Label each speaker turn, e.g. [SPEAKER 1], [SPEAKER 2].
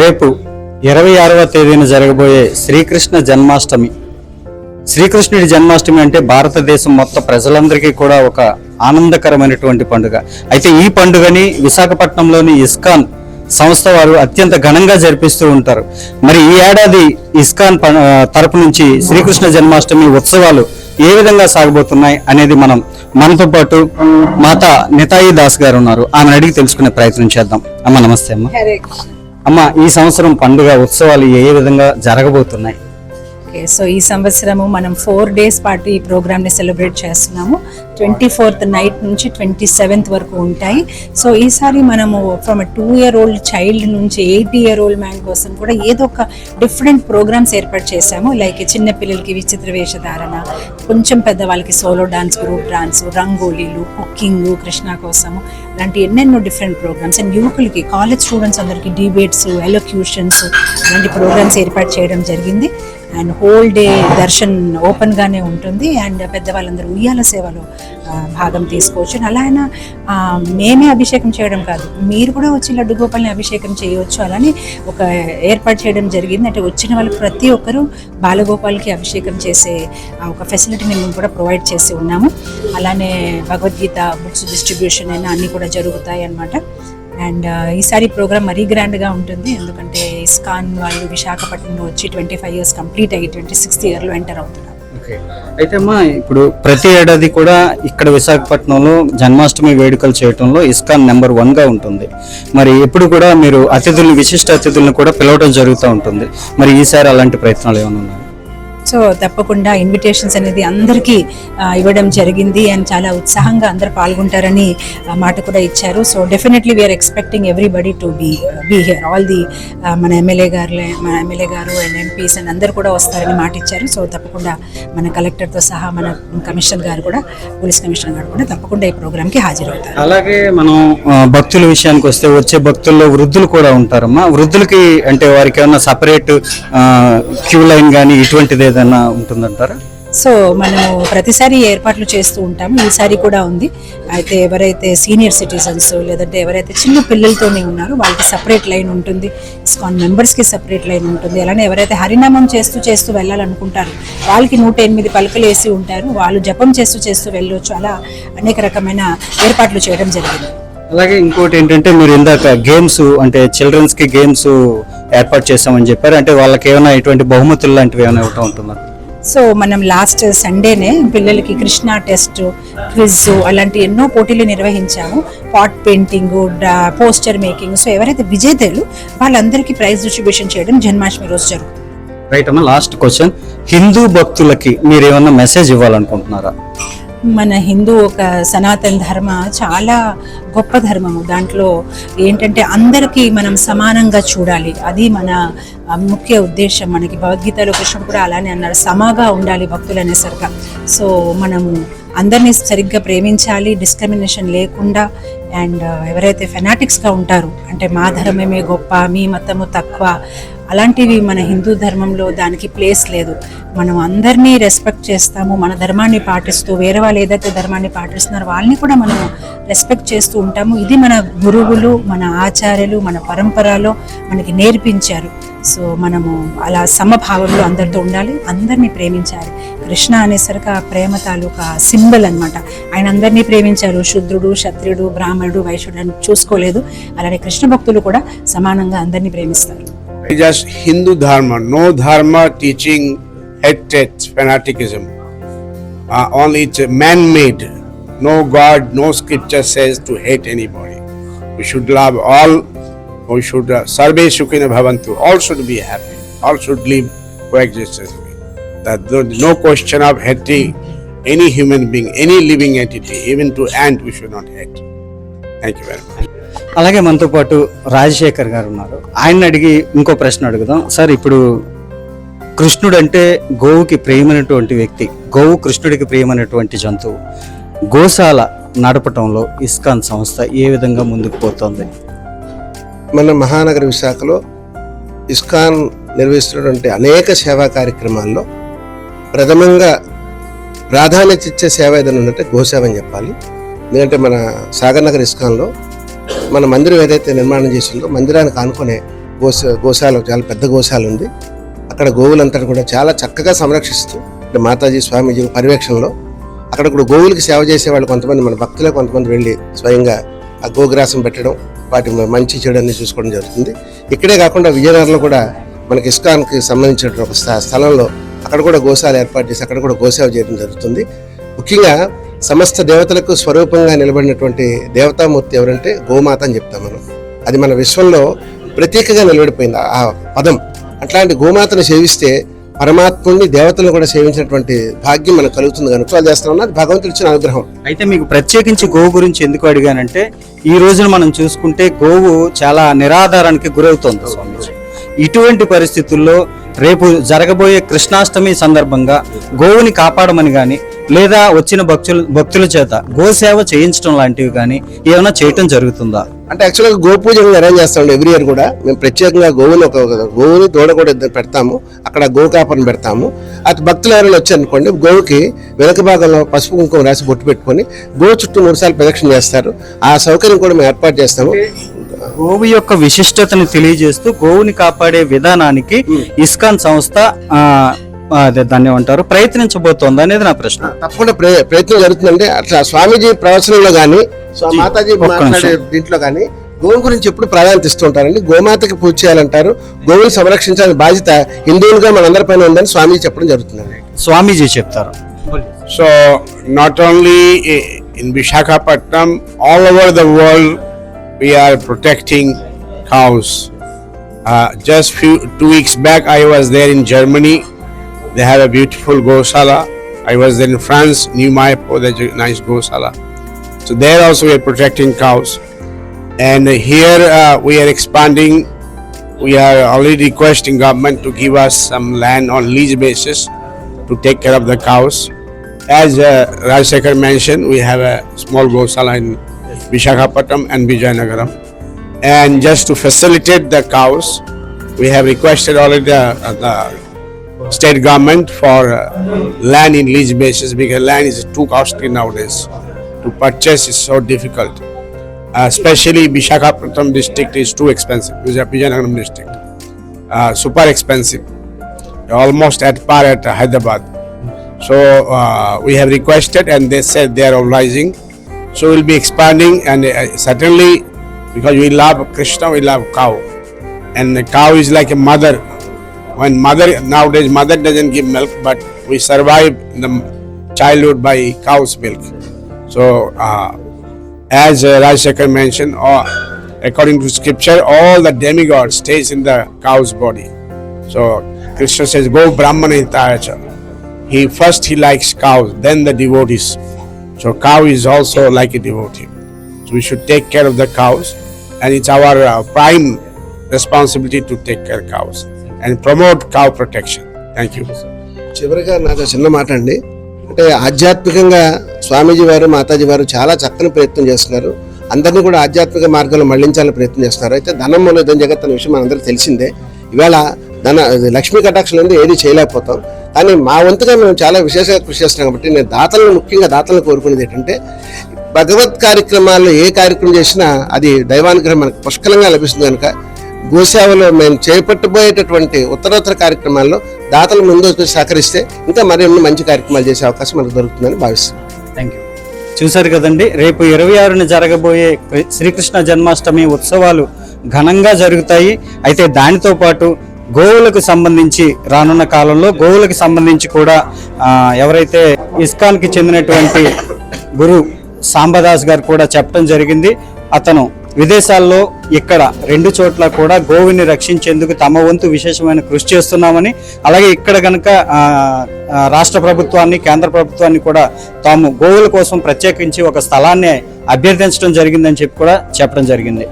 [SPEAKER 1] రేపు ఇరవై ఆరవ తేదీన జరగబోయే శ్రీకృష్ణ జన్మాష్టమి. శ్రీకృష్ణుడి జన్మాష్టమి అంటే భారతదేశం మొత్తం ప్రజలందరికీ కూడా ఒక ఆనందకరమైనటువంటి పండుగ. అయితే ఈ పండుగని విశాఖపట్నంలోని ఇస్కాన్ సంస్థ వారు అత్యంత ఘనంగా జరిపిస్తూ ఉంటారు. మరి ఈ ఏడాది ఇస్కాన్ ప- తరపు నుంచి శ్రీకృష్ణ జన్మాష్టమి ఉత్సవాలు ఏ విధంగా సాగబోతున్నాయి అనేది మనం మనతో పాటు మాత నితాయి దాస్ గారు ఉన్నారు. ఆమెను అడిగి తెలుసుకునే ప్రయత్నం చేద్దాం. అమ్మ నమస్తే అమ్మ. అమ్మ ఈ సంవత్సరం పండుగ ఉత్సవాలు ఏ విధంగా జరగబోతున్నాయి?
[SPEAKER 2] ఓకే సో ఈ సంవత్సరము మనం ఫోర్ డేస్ పాటు ఈ ప్రోగ్రామ్ని సెలబ్రేట్ చేస్తున్నాము. ట్వంటీ ఫోర్త్ నైట్ నుంచి ట్వంటీ సెవెంత్ వరకు ఉంటాయి. సో ఈసారి మనము from two year old child నుంచి ఎయిట్ ఇయర్ ఓల్డ్ మ్యాన్ కోసం కూడా ఏదో ఒక డిఫరెంట్ ప్రోగ్రామ్స్ ఏర్పాటు చేశాము. లైక్ చిన్న పిల్లలకి విచిత్ర వేషధారణ కొంచెం పెద్దవాళ్ళకి సోలో డాన్స్ గ్రూప్ డాన్స్ రంగోలీలు కుకింగ్ కృష్ణ కోసము అలాంటి ఎన్నెన్నో డిఫరెంట్ ప్రోగ్రామ్స్ అండ్ యువకులకి కాలేజ్ స్టూడెంట్స్ అందరికీ డిబేట్స్ ఎలోక్యూషన్స్ ఇలాంటి ప్రోగ్రామ్స్ ఏర్పాటు చేయడం జరిగింది. And whole day darshan open గానే ఉంటుంది. అండ్ పెద్దవాళ్ళందరూ ఉయ్యాల సేవలో భాగం తీసుకోవచ్చు. And అలా అయినా మేమే అభిషేకం చేయడం కాదు. మీరు కూడా వచ్చి లడ్డు గోపాల్ని అభిషేకం చేయవచ్చు అలానే ఒక ఏర్పాటు చేయడం జరిగింది. అంటే వచ్చిన వాళ్ళు ప్రతి ఒక్కరూ బాలగోపాల్కి అభిషేకం చేసే ఒక ఫెసిలిటీని మేము కూడా ప్రొవైడ్ చేసి ఉన్నాము. అలానే భగవద్గీత బుక్స్ డిస్ట్రిబ్యూషన్ అయినా అన్నీ కూడా జరుగుతాయి అన్నమాట. అండ్ ఈసారి ప్రోగ్రామ్ మరీ గ్రాండ్గా ఉంటుంది. ఎందుకంటే ఇస్కాన్ వాళ్ళు విశాఖపట్నంలో వచ్చి ట్వంటీ ఫైవ్ ఇయర్స్ కంప్లీట్ అయ్యి ట్వంటీ సిక్స్త్ ఇయర్లో ఎంటర్ అవుతున్నారు.
[SPEAKER 1] అయితే అమ్మా ఇప్పుడు ప్రతి ఏడాది కూడా ఇక్కడ విశాఖపట్నంలో జన్మాష్టమి వేడుకలు చేయటంలో ఇస్కాన్ నెంబర్ వన్గా ఉంటుంది. మరి ఎప్పుడు కూడా మీరు అతిథుల్ని విశిష్ట అతిథులను కూడా పిలవడం జరుగుతూ ఉంటుంది. మరి ఈసారి అలాంటి ప్రయత్నాలు ఏమైనా ఉన్నాయి?
[SPEAKER 2] సో తప్పకుండా ఇన్విటేషన్స్ అనేది అందరికీ ఇవ్వడం జరిగింది అండ్ చాలా ఉత్సాహంగా అందరు పాల్గొంటారని మాట కూడా ఇచ్చారు. So definitely we are expecting everybody to be be here all the మన ఎమ్మెల్యే గారు మన ఎమ్మెల్యే గారు అండ్ ఎంపీస్ అండ్ అందరు కూడా వస్తారని మాట ఇచ్చారు. సో తప్పకుండా మన కలెక్టర్తో సహా మన కమిషనర్ గారు కూడా పోలీస్ కమిషనర్ గారు కూడా తప్పకుండా ఈ ప్రోగ్రామ్కి హాజరవుతారు.
[SPEAKER 1] అలాగే మనం భక్తుల విషయానికి వస్తే వచ్చే భక్తుల్లో వృద్ధులు కూడా ఉంటారమ్మా. వృద్ధులకి అంటే వారికి ఏమన్నా సపరేట్ క్యూ లైన్ కానీ ఇటువంటిది ఏదైనా ఉంటుందంటారా?
[SPEAKER 2] సో మనము ప్రతిసారి ఏర్పాట్లు చేస్తూ ఉంటాము. ఈసారి కూడా ఉంది. అయితే ఎవరైతే సీనియర్ సిటిజన్స్ లేదంటే ఎవరైతే చిన్న పిల్లలతోనే ఉన్నారో వాళ్ళకి సపరేట్ లైన్ ఉంటుంది. ఇస్కాన్ మెంబర్స్కి సపరేట్ లైన్ ఉంటుంది. అలానే ఎవరైతే హరినామం చేస్తూ చేస్తూ వెళ్ళాలనుకుంటారు వాళ్ళకి నూట ఎనిమిది పలకలు వేసి ఉంటారు. వాళ్ళు జపం చేస్తూ చేస్తూ వెళ్ళొచ్చు. అలా అనేక రకమైన ఏర్పాట్లు చేయడం జరిగింది.
[SPEAKER 1] అలాగే ఇంకోటి ఏంటంటే మీరు ఇందాక గేమ్స్ అంటే చిల్డ్రన్స్కి గేమ్స్ ఏర్పాటు చేస్తామని చెప్పారు. అంటే వాళ్ళకి ఏమైనా ఇటువంటి బహుమతులు లాంటివి ఏమైనా ఇవ్వటం ఉంటుందా?
[SPEAKER 2] సో మనం లాస్ట్ సండేనే పిల్లలకి కృష్ణ టెస్ట్ క్విజ్ అలాంటి ఎన్నో పోటీలు నిర్వహించాము. Pot painting poster making. So ఎవరైతే విజేతలు వాళ్ళందరికీ ప్రైజ్ డిస్ట్రిబ్యూషన్ చేయడం జన్మాష్టమి రోజు జరుగుతుంది
[SPEAKER 1] రైట్ అమ్మా లాస్ట్ క్వశ్చన్. హిందూ భక్తులకి మీరు ఏమన్నా మెసేజ్ ఇవ్వాలనుకుంటున్నారా?
[SPEAKER 2] మన హిందూ ఒక సనాతన ధర్మ చాలా గొప్ప ధర్మము. దాంట్లో ఏంటంటే అందరికీ మనం సమానంగా చూడాలి. అది మన ముఖ్య ఉద్దేశం. మనకి భగవద్గీతలో కృష్ణుడు కూడా అలానే అన్నారు. సమాగా ఉండాలి భక్తులు అనేసరిగా సో మనము అందరినీ సరిగ్గా ప్రేమించాలి డిస్క్రిమినేషన్ లేకుండా అండ్ ఎవరైతే ఫెనాటిక్స్గా ఉంటారు అంటే మా ధర్మమే గొప్ప మీ మతము తక్కువ అలాంటివి మన హిందూ ధర్మంలో దానికి ప్లేస్ లేదు. మనం అందరినీ రెస్పెక్ట్ చేస్తాము మన ధర్మాన్ని పాటిస్తూ వేరే వాళ్ళు ఏదైతే ధర్మాన్ని పాటిస్తున్నారో వాళ్ళని కూడా మనం రెస్పెక్ట్ చేస్తూ ఉంటాము. ఇది మన గురువులు మన ఆచార్యులు మన పరంపరలో మనకి నేర్పించారు. సో మనము అలా సమభావంలో అందరితో ఉండాలి అందరినీ ప్రేమించాలి. కృష్ణ అనేసరికి ఆ ప్రేమ తాలూకా సింబల్ అనమాట ఆయన అందరినీ ప్రేమించారు. శుద్రుడు క్షత్రియుడు బ్రాహ్మణుడు వైశ్యుడు అని చూసుకోలేదు. అలానే కృష్ణ భక్తులు కూడా సమానంగా అందరినీ ప్రేమిస్తారు.
[SPEAKER 3] Just Hindu dharma, no dharma teaching hatred, fanaticism. Uh, only it's man-made. No God, no scripture says to hate anybody. We should love all. We should uh, sarve sukhina bhavantu. All should be happy. All should live coexistently. That no question of hating any human being, any living entity, even to ant we should not hate. Thank you very much.
[SPEAKER 1] అలాగే మనతో పాటు రాజశేఖర్ గారు ఉన్నారు. ఆయన అడిగి ఇంకో ప్రశ్న అడుగుదాం. సార్ ఇప్పుడు కృష్ణుడు అంటే గోవుకి ప్రియమైనటువంటి వ్యక్తి గోవు కృష్ణుడికి ప్రియమైనటువంటి జంతువు. గోశాల నడపటంలో ఇస్కాన్ సంస్థ ఏ విధంగా ముందుకు పోతుంది?
[SPEAKER 4] మన మహానగర విశాఖలో ఇస్కాన్ నిర్వహిస్తున్నటువంటి అనేక సేవా కార్యక్రమాల్లో ప్రథమంగా ప్రాధాన్యత ఇచ్చే సేవ ఏదైనా ఉందంటే గోసేవ అని చెప్పాలి. ఎందుకంటే మన సాగర్ నగర్ ఇస్కాన్లో మన మందిరం ఏదైతే నిర్మాణం చేసిందో మందిరానికి ఆనుకునే గోస గోశాల చాలా పెద్ద గోశాల ఉంది. అక్కడ గోవులంతా కూడా చాలా చక్కగా సంరక్షిస్తూ అంటే మాతాజీ స్వామీజీ పర్యవేక్షణలో అక్కడ కూడా గోవులకి సేవ చేసే వాళ్ళు కొంతమంది మన భక్తులే కొంతమంది వెళ్ళి స్వయంగా ఆ గోగ్రాసం పెట్టడం వాటి మంచి చెడు చూసుకోవడం జరుగుతుంది. ఇక్కడే కాకుండా విజయనగరంలో కూడా మనకి ఇస్కాన్కి సంబంధించిన ఒక స్థ- స్థలంలో అక్కడ కూడా గోశాల ఏర్పాటు చేసి అక్కడ కూడా గోసేవ చేయడం జరుగుతుంది. ముఖ్యంగా సమస్త దేవతలకు స్వరూపంగా నిలబడినటువంటి దేవతామూర్తి ఎవరంటే గోమాత అని చెప్తాం మనం. అది మన విశ్వంలో ప్రత్యేకంగా నిలబడిపోయింది. ఆ- పదం. అట్లాంటి గోమాతను సేవిస్తే పరమాత్ముడిని దేవతలను కూడా సేవించినటువంటి భాగ్యం మనకు కలుగుతుంది కనుక వాళ్ళు చేస్తామన్నా అది భగవంతుడు ఇచ్చిన అనుగ్రహం.
[SPEAKER 1] అయితే మీకు ప్రత్యేకించి గోవు గురించి ఎందుకు అడిగానంటే ఈ రోజున మనం చూసుకుంటే గోవు చాలా నిరాధారానికి గురవుతోంది స్వామీజీ. ఇటువంటి పరిస్థితుల్లో రేపు జరగబోయే కృష్ణాష్టమి సందర్భంగా గోవుని కాపాడమని కానీ లేదా వచ్చిన భక్తులు భక్తుల చేత గోసేవ చేయించడం లాంటివి కానీ ఏమైనా చేయటం జరుగుతుందా?
[SPEAKER 4] అంటే యాక్చువల్గా గోపూజ అరేంజ్ చేస్తాం ఎవ్రీ ఇయర్ కూడా. మేము ప్రత్యేకంగా గోవుని ఒక గోవుని దూడ కూడా ఇద్దరు పెడతాము. అక్కడ గోకాపని పెడతాము. అటు భక్తులు ఎవరైనా వచ్చారనుకోండి గోవుకి వెనక భాగంలో పసుపు కుంకుమ రాసి బొట్టు పెట్టుకొని గో చుట్టూ మూడు సార్లు ప్రదక్షిణ చేస్తారు. ఆ సౌకర్యం కూడా మేము ఏర్పాటు చేస్తాము.
[SPEAKER 1] గోవు యొక్క విశిష్టతను తెలియజేస్తూ గోవుని కాపాడే విధానానికి ఇస్కాన్ సంస్థ అదే దాన్ని ఏమంటారు? ప్రయత్నించబోతోంది అనేది నా ప్రశ్న.
[SPEAKER 4] తప్పకుండా ప్రయ- ప్రయత్నం జరుగుతుందంటే అట్లా స్వామీజీ ప్రవచనంలో కానీ మాతాజీ మాట్లాడే దీంట్లో కానీ గోవు గురించి ఎప్పుడు ప్రాధాన్యత ఇస్తూ ఉంటారండి గోమాతకి పూజ చేయాలంటారు. గోవుని సంరక్షించాలని బాధ్యత హిందువులుగా మనందరిపైన ఉందని స్వామీజీ చెప్పడం జరుగుతుందండి.
[SPEAKER 1] స్వామీజీ చెప్తారు.
[SPEAKER 3] I- in Vishakhapatnam, all over the world, we are protecting cows. Uh, just few two weeks back, I was there in Germany. They have a beautiful Gosala. I was in France, New Mayapur, there's a nice Gosala. So there also we are protecting cows. And here uh, we are expanding. We are already requesting government to give us some land on lease basis to take care of the cows. As uh, mentioned, we have a small Gosala in Vishakhapatnam and Vijayanagaram. And just to facilitate the cows, we have requested already the, uh, the state government for uh, land in lease basis because land is too costly nowadays. To purchase is so difficult. Uh, especially Vishakhapatnam district is too expensive. Vijay- Vijayanagaram district, uh, super expensive, almost at par at uh, Hyderabad. So uh, we have requested, and they said they are obliging. So we'll be expanding, and uh, certainly because we love Krishna, we love cow, and the cow is like a mother. When mother nowadays mother doesn't give milk, but we survive the childhood by cow's milk. So uh, as uh, Rajshekhar mentioned, uh, according to scripture, all the demigod stays in the cow's body. So Krishna says, "Go Brahmana hitayacha." He first he likes cows, then the devotees. So cow is also like a devotee. So we should take care of the cows, and it's our uh, prime responsibility to take care of cows and promote cow protection thank you
[SPEAKER 4] చివరిగా నాకు చిన్న మాట అండి. అంటే ఆధ్యాత్మికంగా స్వామీజీ వారు మాతాజీ వారు చాలా చక్కని ప్రయత్నం చేస్తున్నారు. అందరినీ కూడా ఆధ్యాత్మిక మార్గంలో మళ్ళించాలని ప్రయత్నం చేస్తున్నారు. అయితే ధనం మూలధన జగత్ అనే విషయం మనందరికీ తెలిసిందే. ఇవాళ ధన లక్ష్మీ కటాక్షం నుండి ఏది చేయలేకపోతాం. కానీ మా వంతుగా మేము చాలా విశేషంగా కృషి చేస్తున్నాం కాబట్టి నేను దాతలను ముఖ్యంగా దాతలను కోరుకునేది ఏంటంటే భగవత్ కార్యక్రమాల్లో ఏ కార్యక్రమం చేసినా అది దైవానుగ్రహం మనకు పుష్కలంగా లభిస్తుంది కనుక గోసేవలో మేము చేపట్టబోయేటటువంటి ఉత్తరోత్తర కార్యక్రమాల్లో దాతలు ముందు సహకరిస్తే ఇంకా మరిన్ని మంచి కార్యక్రమాలు చేసే అవకాశం మనకు దొరుకుతుందని భావిస్తున్నాం.
[SPEAKER 1] థ్యాంక్ యూ చూశారు కదండి రేపు ఇరవై ఆరున జరగబోయే శ్రీకృష్ణ జన్మాష్టమి ఉత్సవాలు ఘనంగా జరుగుతాయి. అయితే దానితో పాటు గోవులకు సంబంధించి రానున్న కాలంలో గోవులకు సంబంధించి కూడా ఎవరైతే ఇస్కాన్కి చెందినటువంటి గురు సాంబదాస్ గారు కూడా చెప్పడం జరిగింది. అతను విదేశాల్లో ఇక్కడ రెండు చోట్ల కూడా గోవుని రక్షించేందుకు తమ వంతు విశేషమైన కృషి చేస్తున్నామని అలాగే ఇక్కడ కనుక రాష్ట్ర ప్రభుత్వాన్ని కేంద్ర ప్రభుత్వాన్ని కూడా తాము గోవుల కోసం ప్రత్యేకించి ఒక స్థలాన్ని అభ్యర్థించడం జరిగిందని చెప్పి కూడా చెప్పడం జరిగింది.